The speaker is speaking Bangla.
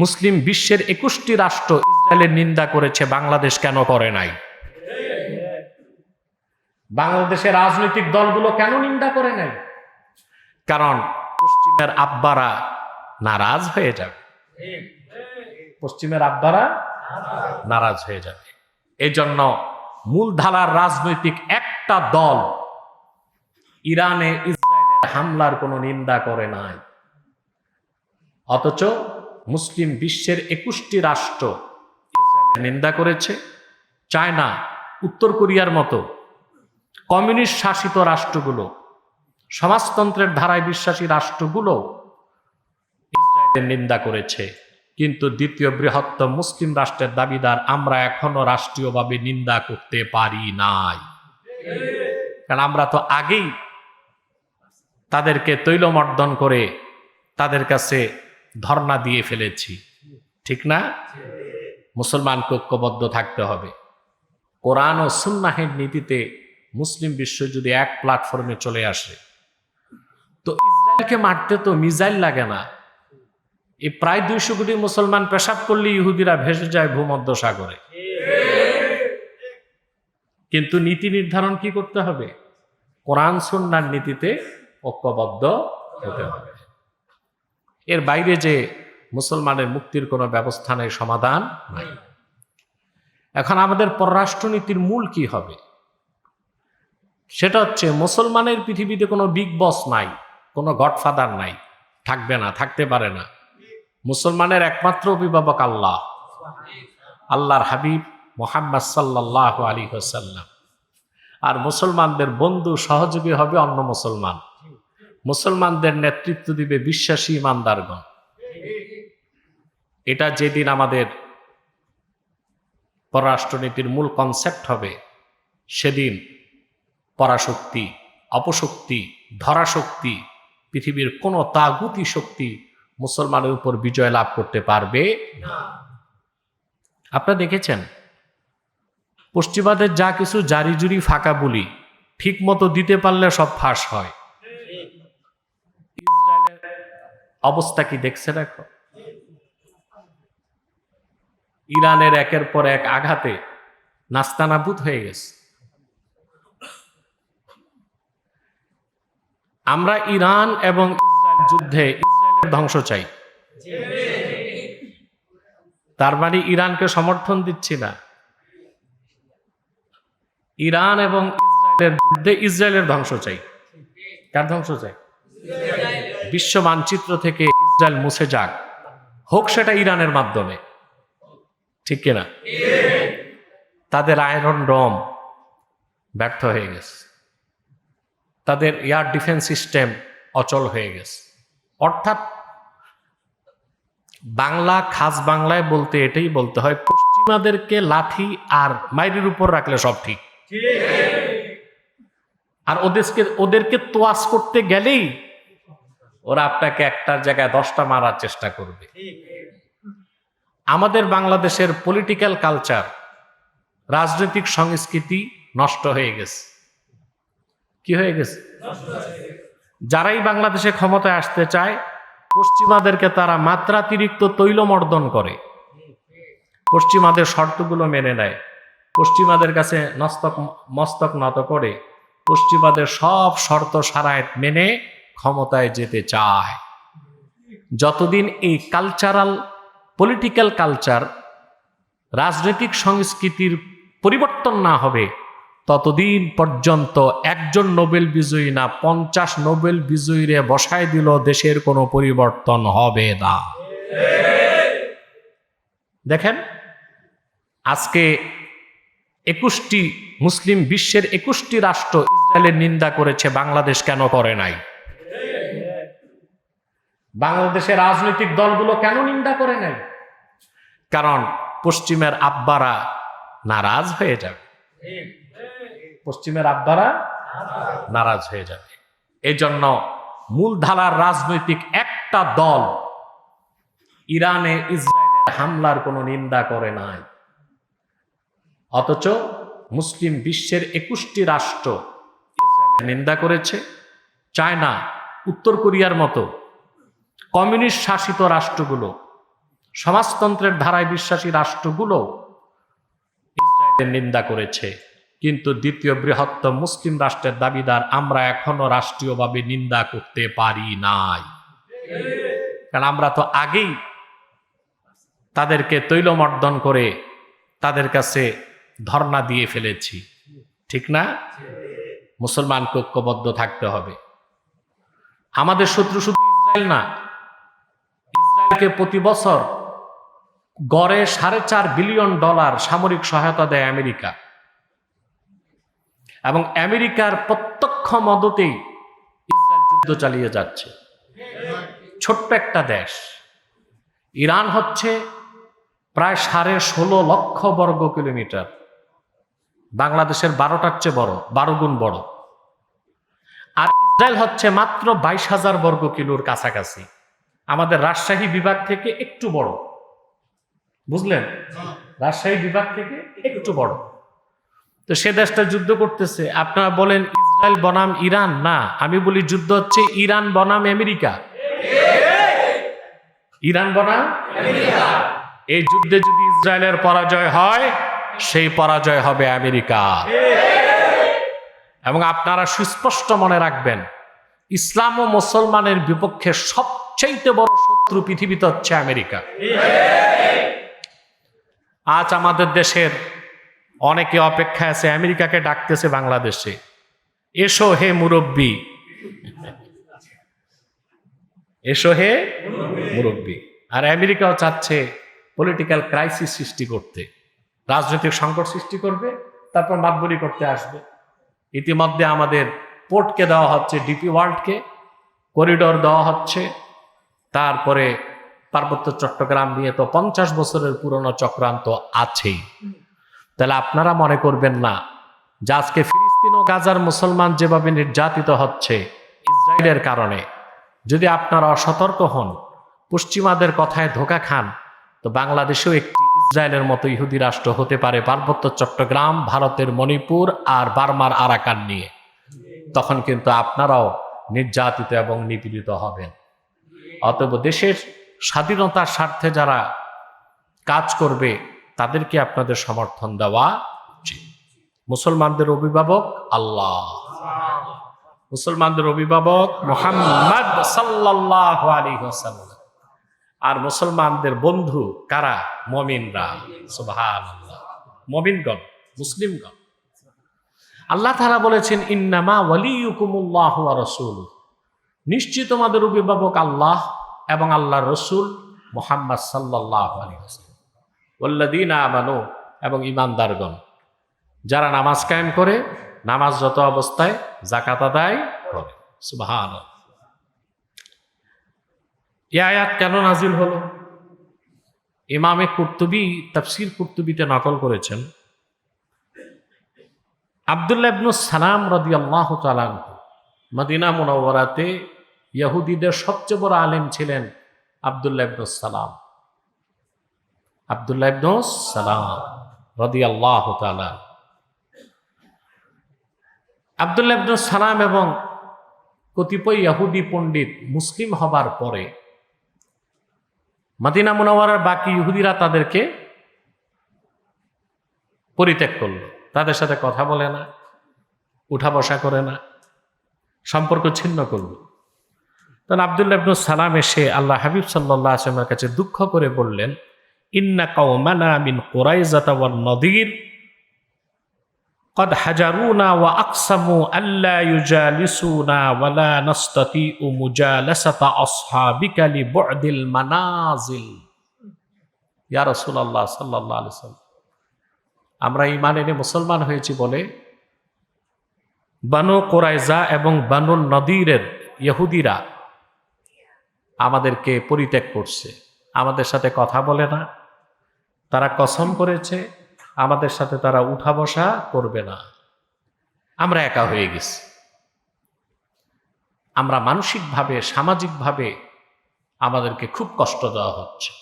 মুসলিম বিশ্বের একুশটি রাষ্ট্র ইসরায়েলের নিন্দা করেছে, বাংলাদেশ কেন করে নাই? বাংলাদেশের রাজনৈতিক দলগুলো কেন নিন্দা করে নাই? কারণ পশ্চিমের আব্বারা নারাজ হয়ে যাবে। পশ্চিমের আব্বারা নারাজ হয়ে যাবে। এই জন্য মূলধারার রাজনৈতিক একটা দল ইরানে ইসরায়েলের হামলার কোনো নিন্দা করে নাই। অথচ মুসলিম বিশ্বের একুশটি রাষ্ট্র নিন্দা করেছে, চায়না, উত্তর কোরিয়ার মতো কমিউনিস্ট শাসিত রাষ্ট্রগুলো, সমাজতন্ত্রের ধারায় বিশ্বাসী রাষ্ট্রগুলো ইসরায়েলের নিন্দা করেছে। কিন্তু দ্বিতীয় বৃহত্তম মুসলিম রাষ্ট্রের দাবিদার আমরা এখনও রাষ্ট্রীয়ভাবে নিন্দা করতে পারি নাই। কারণ আমরা তো আগেই তাদেরকে তৈলমর্দন করে তাদের কাছে ধর্ণা দিয়ে ফেলেছি। ঠিক না? মুসলমান ঐক্যবদ্ধ থাকতে হবে। কোরআন ও সুন্নাহের নীতিতে মুসলিম বিশ্ব যদি এক প্ল্যাটফর্মে চলে আসে, তো ইসরায়েলকে মারতে তো মিজাইল লাগে না। এই প্রায় দুইশো কোটি মুসলমান পেশাব করলে ইহুদিরা ভেসে যায় ভূমধ্য সাগরে কিন্তু নীতি নির্ধারণ কি করতে হবে? কোরআন, সুন্নার নীতিতে ঐক্যবদ্ধ হতে হবে। এর বাইরে যে মুসলমানের মুক্তির কোনো ব্যবস্থা নেই সমাধান নাই। এখন আমাদের পররাষ্ট্রনীতির মূল কি হবে? সেটা হচ্ছে মুসলমানের পৃথিবীতে কোনো বিগ বস নাই, কোনো গডফাদার নাই, থাকবে না, থাকতে পারে না। মুসলমানের একমাত্র অভিভাবক আল্লাহ, আল্লাহর হাবিব মোহাম্মদ সাল্লাহ আলী হোসাল্লাম আর মুসলমানদের বন্ধু সহযোগী হবে অন্য মুসলমান। মুসলমানদের নেতৃত্ব দিবে বিশ্বাসী ইমানদারগণ। এটা যেদিন আমাদের পররাষ্ট্রনীতির মূল কনসেপ্ট হবে, সেদিন পরাশক্তি, অপশক্তি, ধরাশক্তি, পৃথিবীর কোনো তাগুতি শক্তি মুসলমানের উপর বিজয় লাভ করতে পারবে আপনারা দেখেছেন, পশ্চিমাদের যা কিছু জারি জুরি ফাঁকা বলি ঠিক মতো দিতে পারলে সব ফাঁস হয়। অবস্থা কি দেখছে দেখো? ইরানের একের পর এক আঘাতে নাস্তানাবুদ হয়ে গেছে। আমরা ইরান এবং ইসরায়েল যুদ্ধে ইসরায়েলের ধ্বংস চাই। তার মানে ইরানকে সমর্থন দিচ্ছি না। ইরান এবং ইসরায়েলের যুদ্ধে ইসরায়েলের ধ্বংস চাই। কার ধ্বংস চাই? বিশ্ব মানচিত্র থেকে ইসরায়েল মুছে যাক। হোক সেটা ইরানের মাধ্যমে। ঠিক কিনা তাদের আয়রন ডম ব্যর্থ হয়ে গেছে। তাদের এয়ার ডিফেন্স সিস্টেম অচল হয়ে গেছে। অর্থাৎ বাংলা খাস বাংলায় বলতে এটাই বলতে হয় পশ্চিমাদেরকে লাঠি আর মাইরির উপর রাখলে সব ঠিক। আর ওদেরকে ওদেরকে তোয়াজ করতে গেলেই ওরা আপনাকে একটার জায়গায় দশটা মারার চেষ্টা করবে। আমাদের বাংলাদেশের পলিটিক্যাল কালচার রাজনৈতিক সংস্কৃতি নষ্ট হয়ে গেছে। কি হয়ে গেছে? যারাই বাংলাদেশে ক্ষমতায় আসতে চায়, পশ্চিমাদেরকে তারা মাত্রাতিরিক্ত তৈলমর্দন করে। পশ্চিমাদের শর্তগুলো মেনে নেয়। পশ্চিমাদের কাছে নস্তক, মস্তক নত করে। পশ্চিমাদের সব শর্ত সারায় মেনে ক্ষমতায় যেতে চায়। যতদিন এই কালচারাল পলিটিক্যাল কালচার রাজনৈতিক সংস্কৃতির পরিবর্তন না হবে, ততদিন পর্যন্ত একজন নোবেল বিজয়ী না পঞ্চাশ নোবেল বিজয়ীরে বসায় দিল দেশের কোনো পরিবর্তন হবে না। দেখেন, আজকে একুশটি, মুসলিম বিশ্বের একুশটি রাষ্ট্র ইসরায়েলের নিন্দা করেছে, বাংলাদেশ কেন করে নাই? বাংলাদেশের রাজনৈতিক দলগুলো কেন নিন্দা করে নাই? কারণ পশ্চিমের আব্বারা নারাজ হয়ে যাবে। পশ্চিমের আব্বারা নারাজ হয়ে যাবে। এই জন্য মূলধারার রাজনৈতিক একটা দল ইরানে ইসরায়েলের হামলার কোনো নিন্দা করে নাই। অথচ মুসলিম বিশ্বের একুশটি রাষ্ট্র ইসরায়েলের নিন্দা করেছে। চায়না, উত্তর কোরিয়ার মতো কমিউনিস্ট শাসিত রাষ্ট্রগুলো, সমাজতন্ত্রের ধারায় বিশ্বাসী রাষ্ট্রগুলো ইসরায়েলের নিন্দা করেছে। কিন্তু দ্বিতীয় বৃহত্তম মুসলিম রাষ্ট্রের দাবিদার আমরা এখনও রাষ্ট্রীয়ভাবে নিন্দা করতে পারি নাই। কারণ আমরা তো আগেই তাদেরকে তৈলমর্দন করে তাদের কাছে ধর্ণা দিয়ে ফেলেছি। ঠিক না? মুসলমানকে ঐক্যবদ্ধ থাকতে হবে। আমাদের শত্রু শুধু ইসরায়েল না প্রতি বছর গড়ে সাড়ে চার বিলিয়ন ডলার সামরিক সহায়তা দেয় আমেরিকা। এবং আমেরিকার প্রত্যক্ষ মদতেই ইসরায়েল যুদ্ধ চালিয়ে যাচ্ছে। ছোট্ট একটা দেশ। ইরান হচ্ছে প্রায় সাড়ে ষোলো লক্ষ বর্গ কিলোমিটার। বাংলাদেশের বারোটার চেয়ে বড়, বারো গুণ বড়। আর ইসরায়েল হচ্ছে মাত্র বাইশ হাজার বর্গ কিলোর কাছাকাছি। আমাদের রাজশাহী বিভাগ থেকে একটু বড়। বুঝলেন? রাজশাহী বিভাগ থেকে একটু বড়। তো সে দেশটা যুদ্ধ করতেছে। আপনারা বলেন, ইসরায়েল বনাম ইরান? না, আমি বলি যুদ্ধ হচ্ছে ইরান বনাম আমেরিকা। ইরান বনাম এই যুদ্ধে যদি ইসরায়েলের পরাজয় হয়, সেই পরাজয় হবে আমেরিকা। এবং আপনারা সুস্পষ্ট মনে রাখবেন, ইসলাম ও মুসলমানের বিপক্ষে সবচেয়ে বড় শত্রু পৃথিবীতে হচ্ছে আমেরিকা। আজ আমাদের দেশের অনেকে অপেক্ষা আছে, আমেরিকাকে ডাকতেছে বাংলাদেশে। এসো হে মুরব্বী। এসো হে মুরব্বী। আর আমেরিকাও চাচ্ছে পলিটিক্যাল ক্রাইসিস সৃষ্টি করতে। রাজনৈতিক সংকট সৃষ্টি করবে, তারপর মাতবরি করতে আসবে। ইতিমধ্যে আমাদের পোর্টকে দেওয়া হচ্ছে ডিপি ওয়ার্ল্ডকে করিডোর দেওয়া হচ্ছে। তারপরে পার্বত্য চট্টগ্রাম নিয়ে তো পঞ্চাশ বছরের পুরনো চক্রান্ত আছেই। তাহলে আপনারা মনে করবেন না, যে আজকে ফিলিস্তিন ও গাজার মুসলমান যেভাবে নির্যাতিত হচ্ছে ইসরায়েলের কারণে, যদি আপনারা অসতর্ক হন, পশ্চিমাদের কথায় ধোকা খান, তো বাংলাদেশেও একটি ইসরায়েলের মতো ইহুদি রাষ্ট্র হতে পারে পার্বত্য চট্টগ্রাম, ভারতের মণিপুর আর বার্মার আরাকান নিয়ে। তখন কিন্তু আপনারাও নির্যাতিত এবং নিপীড়িত হবেন। অতএব দেশের স্বাধীনতার স্বার্থে যারা কাজ করবে, তাদেরকে আপনাদের সমর্থন দেওয়া উচিত। মুসলমানদের অভিভাবক আল্লাহ। মুসলমানদের অভিভাবক মোহাম্মদ আলাইহি ওয়াসাল্লাম। আর মুসলমানদের বন্ধু কারা? মমিনরা। সুবহানাল্লাহ। মমিনগণ, মুসলিমগণ। আল্লাহ তাআলা বলেছেন, ইন্নামা ওয়ালিয়ুকুমুল্লাহ ওয়া নিশ্চিত তোমাদের অভিভাবক আল্লাহ এবং আল্লাহ রসুল মোহাম্মদ ওয়াসাল্লাম। ওয়াল্লাযীনা আমানু এবং ইমানদারগণ যারা নামাজ কায়েম করে, নামাজ যত অবস্থায় জাকাত আদায় করে। সুবহান এ আয়াত কেন নাজিল হলো? ইমামে কুর্তুবি, তাফসির কুর্তুবিতে নকল করেছেন। আবদুল্লাহ ইবনু সালাম রাদিয়াল্লাহু তাআলা মদিনা মুনাওয়ারাতে ইহুদিদের সবচেয়ে বড় আলেম ছিলেন আবদুল্লাহ ইবনু সালাম। আবদুল্লাহ ইবনু সালাম রাদিয়াল্লাহু তাআলা। আবদুল্লাহ ইবনু সালাম এবং কতিপয় ইহুদি পণ্ডিত মুসলিম হবার পরে মাদিনা মুনাওয়ারার বাকি ইহুদিরা তাদেরকে পরিত্যাগ করল। তাদের সাথে কথা বলে না, উঠা বসা করে না। সম্পর্ক ছিন্ন করলো তখন আবদুল্লাহ ইবনু সালাম এসে আল্লাহ হাবিব সাল্লাহ আসলামের কাছে দুঃখ করে বললেন ইন্না কাউমানা মিন কোরাইজাতা ওয়ান নদীর قد حجرونا وأقسموا ألا يجالسونا ولا نستطيع مجالسة أصحابك لبعد المنازل يا رسول الله صلى الله عليه وسلم আমরা ইমান এনে মুসলমান হয়েছি বলে বানু কোরাইজা এবং বানু নদীরের ইহুদিরা আমাদেরকে পরিত্যাগ করছে। আমাদের সাথে কথা বলে না। তারা কসম করেছে, আমাদের সাথে তারা উঠা বসা করবে না। আমরা একা হয়ে গেছি। আমরা মানসিকভাবে, সামাজিকভাবে আমাদেরকে খুব কষ্ট দেওয়া হচ্ছে।